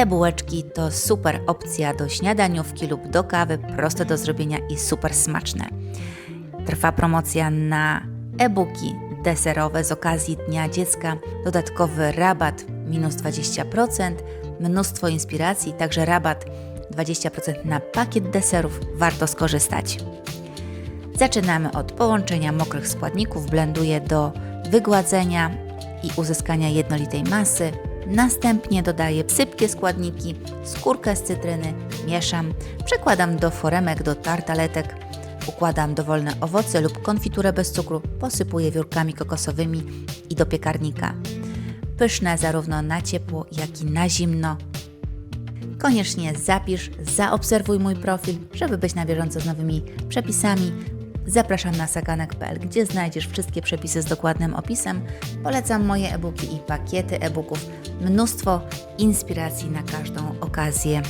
Te bułeczki to super opcja do śniadaniówki lub do kawy, proste do zrobienia i super smaczne. Trwa promocja na e-booki deserowe z okazji Dnia Dziecka, dodatkowy rabat minus 20%, mnóstwo inspiracji, także rabat 20% na pakiet deserów, warto skorzystać. Zaczynamy od połączenia mokrych składników, blenduję do wygładzenia i uzyskania jednolitej masy. Następnie dodaję sypkie składniki, skórkę z cytryny, mieszam, przekładam do foremek, do tartaletek, układam dowolne owoce lub konfiturę bez cukru, posypuję wiórkami kokosowymi i do piekarnika. Pyszne zarówno na ciepło, jak i na zimno. Koniecznie zapisz, zaobserwuj mój profil, żeby być na bieżąco z nowymi przepisami. Zapraszam na sakanek.pl, gdzie znajdziesz wszystkie przepisy z dokładnym opisem. Polecam moje e-booki i pakiety e-booków. Mnóstwo inspiracji na każdą okazję.